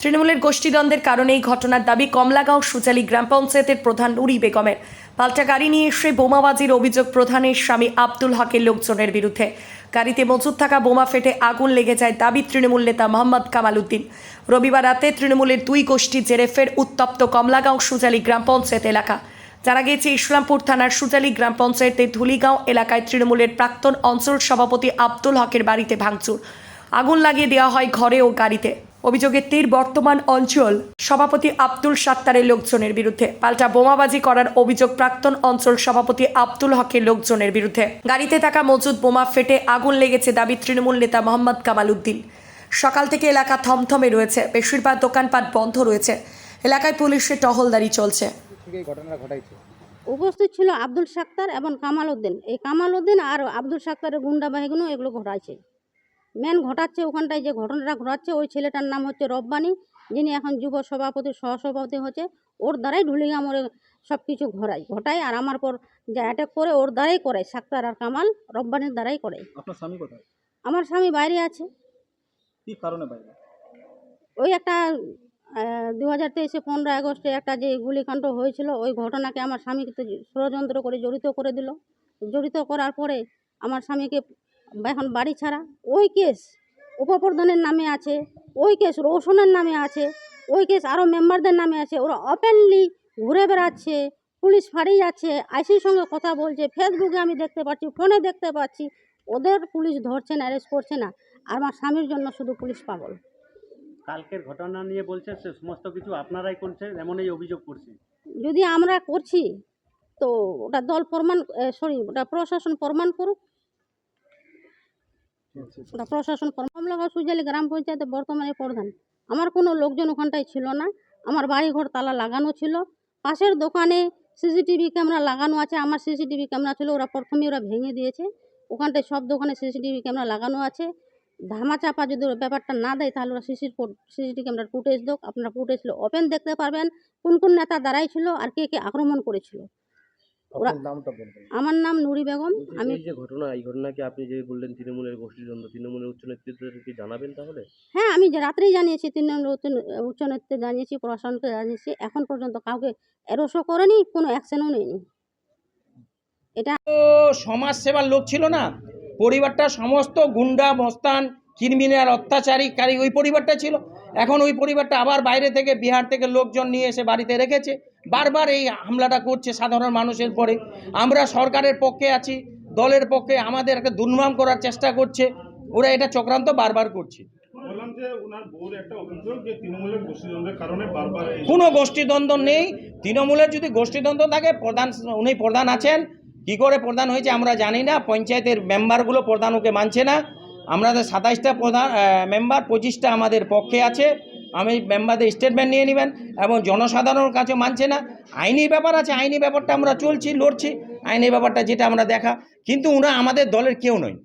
তৃণমূলের গোষ্ঠীদ্বন্দ্বের কারণে এই ঘটনার দাবি কমলাগাঁও সুচালী গ্রাম পঞ্চায়েতের প্রধান নুরি বেগমের। পাল্টা গাড়ি নিয়ে এসে বোমাবাজির অভিযোগ প্রধানের স্বামী আব্দুল হকের লোকজনের বিরুদ্ধে। গাড়িতে মজুদ থাকা বোমা ফেটে আগুন লেগে যায় দাবি তৃণমূল নেতা মোহাম্মদ কামাল উদ্দিন। রবিবার রাতে তৃণমূলের দুই গোষ্ঠীর জেরে ফের উত্তপ্ত কমলাগাঁও সুচালী গ্রাম পঞ্চায়েত এলাকা। জানা গিয়েছে, ইসলামপুর থানার সুজালি গ্রাম পঞ্চায়েতের ধুলিগাঁও এলাকায় তৃণমূলের প্রাক্তন অঞ্চল সভাপতি আব্দুল হকের বাড়িতে ভাঙচুর। আগুন লাগিয়ে দেওয়া হয় ঘরে ও গাড়িতে। অভিযোগের তীর বর্তমান অঞ্চল। সভাপতি আব্দুল সাত্তারের লোকজনের বিরুদ্ধে। পাল্টা বোমাবাজি করার অভিযোগ প্রাক্তন অঞ্চল সভাপতি আব্দুল হকের লোকজনের বিরুদ্ধে। গাড়িতে থাকা মজুদ বোমা ফেটে আগুন লেগেছে দাবি তৃণমূল নেতা মোহাম্মদ কামাল উদ্দিন সকাল থেকে এলাকা থমথমে রয়েছে। বেশিরভাগ দোকানপাট বন্ধ রয়েছে। এলাকায় পুলিশের টহলদারি চলছে। উপস্থিত ছিল আব্দুল সাক্তার এবং কামাল উদ্দিন এই কামাল উদ্দিন আর আব্দুল সাক্তারের গুন্ডা বাহিনীও এগুলো ঘটাইছে। মেন ঘটাচ্ছে ওখানটায় যে ঘটনাটা ঘটাচ্ছে ওই ছেলেটার নাম হচ্ছে রব্বানি যিনি এখন যুব সভাপতি সহসভাপতি হচ্ছে। ওর দ্বারাই ঢুলিগা মোড়ে সব কিছু ঘোরায় ঘটায় আর আমার পর যা অ্যাটাক করে ওর দ্বারাই করে সাক্তার আর কামাল রব্বানির দ্বারাই করে আপনার স্বামী কোথায়? আমার স্বামী বাইরে আছে। কি কারণে বাইরে? ওই একটা দু হাজার তেইশে পনেরো আগস্টে একটা যে গুলিকাণ্ড হয়েছিল ওই ঘটনাকে আমার স্বামীকে ষড়যন্ত্র করে জড়িত করে দিল। জড়িত করার পরে আমার স্বামীকে এখন বাড়ি ছাড়া ওই কেস উপপ্রধানের নামে আছে ওই কেস রৌশনের নামে আছে ওই কেস আরও মেম্বারদের নামে আছে ওরা ওপেনলি ঘুরে বেড়াচ্ছে পুলিশ ফাঁড়ি যাচ্ছে আইসির সঙ্গে কথা বলছে ফেসবুকে আমি দেখতে পাচ্ছি ফোনে দেখতে পাচ্ছি ওদের পুলিশ ধরছে না অ্যারেস্ট করছে না আর আমার স্বামীর জন্য শুধু পুলিশ পাগল। কালকের ঘটনা নিয়ে বলছে সে সমস্ত কিছু আপনারাই করছেন এমনই অভিযোগ করছে। যদি আমরা করছি তো ওটা দল প্রমাণ সরি ওটা প্রশাসন প্রমাণ করুক প্রশাসন প্রমাণ লাগা সুজালি গ্রাম পঞ্চায়েতে বর্তমানে প্রধান। আমার কোনো লোকজন ওখানটায় ছিল না। আমার বাড়িঘর তালা লাগানো ছিল। পাশের দোকানে সিসিটিভি ক্যামেরা লাগানো আছে। আমার সিসিটিভি ক্যামেরা ছিল, ওরা প্রথমে ওরা ভেঙে দিয়েছে। ওখানটায় সব দোকানে সিসিটিভি ক্যামেরা লাগানো আছে। ধামা চাপা যদি ব্যাপারটা না দেয়, তাহলে ওরা সিসির সিসিটিভি ক্যামেরার ফুটেজ দোক। আপনারা ফুটেজ ওপেন দেখতে পারবেন। কোন কোন নেতা দাঁড়াই ছিল আর কে কে আক্রমণ করেছিল। ওরা- আমার নাম নুরি বেগম আমি এই যে ঘটনা এই ঘটনাকে আপনি যে বললেন তৃণমূলের গোষ্ঠীদ্বন্দ্ব তৃণমূলের উচ্চ নেতৃত্বদেরকে জানাবেন তাহলে? হ্যাঁ আমি যে রাত্রেই জানিয়েছি তৃণমূল উচ্চ- উচ্চ নেতৃত্বে জানিয়েছি প্রশাসনকে জানিয়েছি এখন পর্যন্ত কাউকে এরোসও করেনি কোনো অ্যাকশনও নেয়নি। তো সমাজ সেবার লোক ছিল না? পরিবারটা সমস্ত গুন্ডা মস্তান কিরমিনার অত্যাচারীকারী ওই পরিবারটা ছিল। এখন ওই পরিবারটা আবার বাইরে থেকে বিহার থেকে লোকজন নিয়ে এসে বাড়িতে রেখেছে। বারবার এই হামলাটা করছে সাধারণ মানুষের পরে। আমরা সরকারের পক্ষে আছি দলের পক্ষে আমাদের একটা দুর্নাম করার চেষ্টা করছে। ওরা এটা চক্রান্ত বারবার করছে। কোনো গোষ্ঠীদ্বন্দ্ব নেই। তৃণমূলের যদি গোষ্ঠীদ্বন্দ্ব থাকে প্রধান উনি প্রধান আছেন। কি করে প্রধান হয়েছে আমরা জানি না। পঞ্চায়েতের মেম্বারগুলো প্রধান ওকে মানছে না। আমাদের সাতাইশটা প্রধান মেম্বার পঁচিশটা আমাদের পক্ষে আছে। আমি মেম্বারদের স্টেটমেন্ট নিয়ে নেবেন এবং জনসাধারণের কাছে মানছে না। আইনি ব্যাপার আছে, আইনি ব্যাপারটা আমরা চলছি, লড়ছি। আইনি ব্যাপারটা যেটা আমরা দেখা, কিন্তু ওরা আমাদের দলের কেউ নয়।